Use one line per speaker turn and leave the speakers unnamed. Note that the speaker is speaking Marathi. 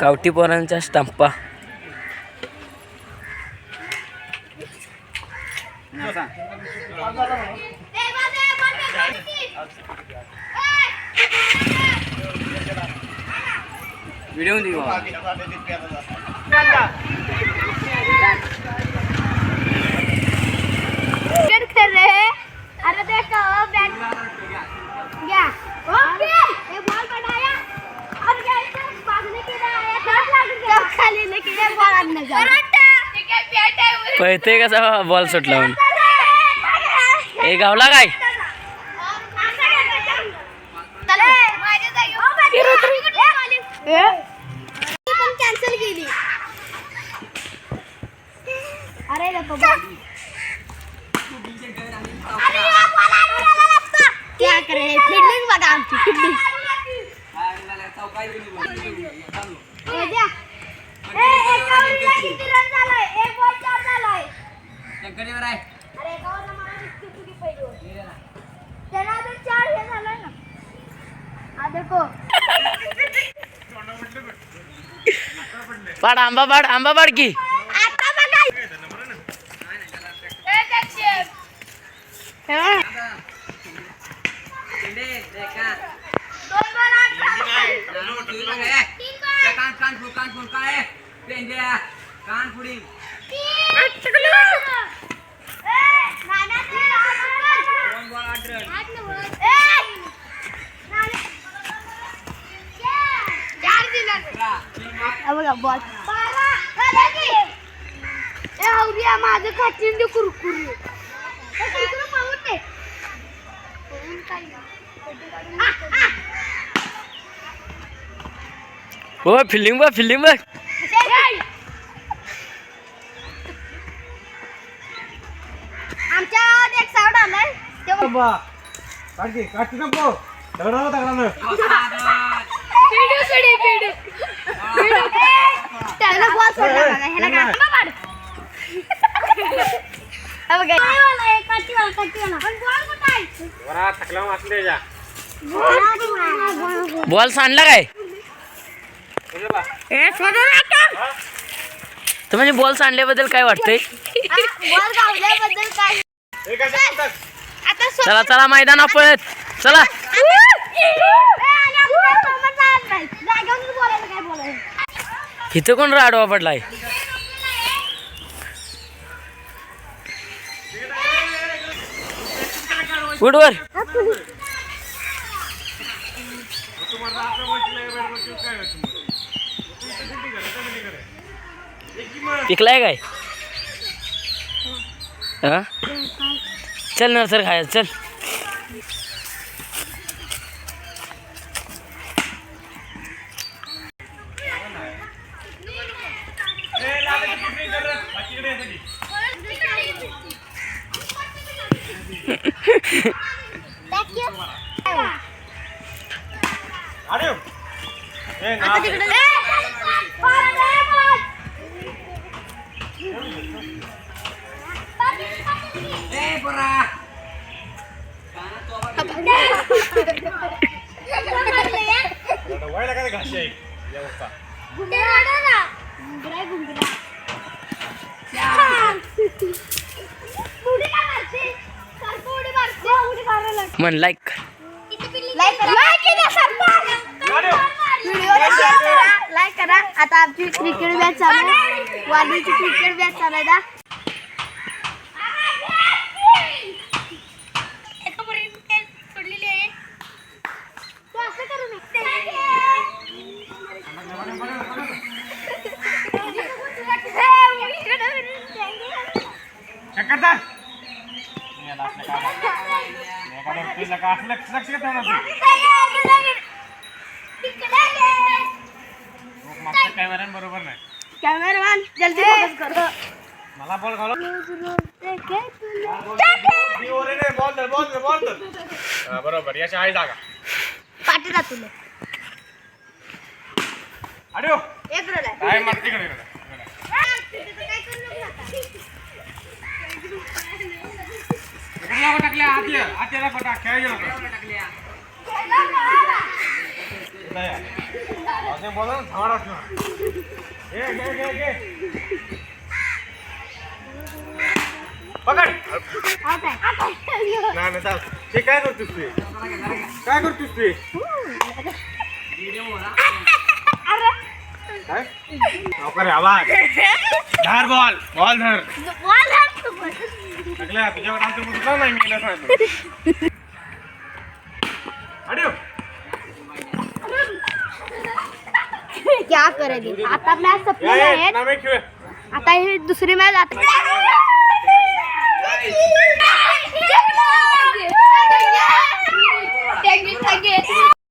गावठी पोरांच्या स्टंपा.
व्हिडिओ
पळते कसा बॉल सुटला म्हणून ए गावला काय?
कॅन्सल केली अरे क्या करे फिल्डिंग बघा आमची फिल्डिंग
পাড় আম্বা পাড় আম্বা পাড় কি बॉल
माझं खातील ते कुरकुरी
हो फिल्डिंग बघ फिल्डिंग बघ.
आमच्या गावात एक साऊंड आलाय. ते
नको. दगडानं.
त्याला बॉल सोडला बघा ह्याला काय बाबा हा बघा. वाला आहे काठी वाला काठी वाला पण बॉल कुठे आहे?
वरा, थकला मग असं द्यायचा.
बॉल सांडला काय?
म्हणजे.
ए सोडू नका
तर म्हणजे बॉल सांडल्याबद्दल काय वाटतंय?
बॉल गावल्याबद्दल काय?
हे काय सांगतात?
आता सोड-
चला चला मैदानात पळत. चला.
बोलायचं काय बोलायचं?
इथं कोण राडवा पडलाय? उडवर पिकलाय काय? हा? चल ना सर खायचं चल.
आडिओ. हे ना.
आता तिकडे बॉल दे, बॉल.
ए पोरा
आता वळला काय घाशी आहे या वस्ता.
म्हण लाईक
लाईक करा. आता आमची क्रिकेट मॅच चालू आहे. वालीची क्रिकेट मॅच चालू आहे. ना
आपल्याला बरोबर नाही. मला बॉल घालो. बॉल बॉल धर बरोबर याच्या आई जागा.
पाठी जा तुला.
अरे हो.
एक
काय मारते तिकडे इकडे. इकडे नको टाकल्या आत ये आत ये नको टाक खेळ गेलो
टाकल्या
नाही असे बोला ना झाड असणार घे घे घे घे. पकड.
आत आहे आत आहे
नाही नाही चाल. ते काय करतोस तू? काय करतोस तू?
अरे
काय नोकर आवाज. धार बॉल बॉल धर.
बॉल आहे तू पण.
सगळ्या तुझ्याकडे आमच्या नाही
क्या करेगी? आता मॅच संपलेली आहे. आता हे दुसरी मॅच आता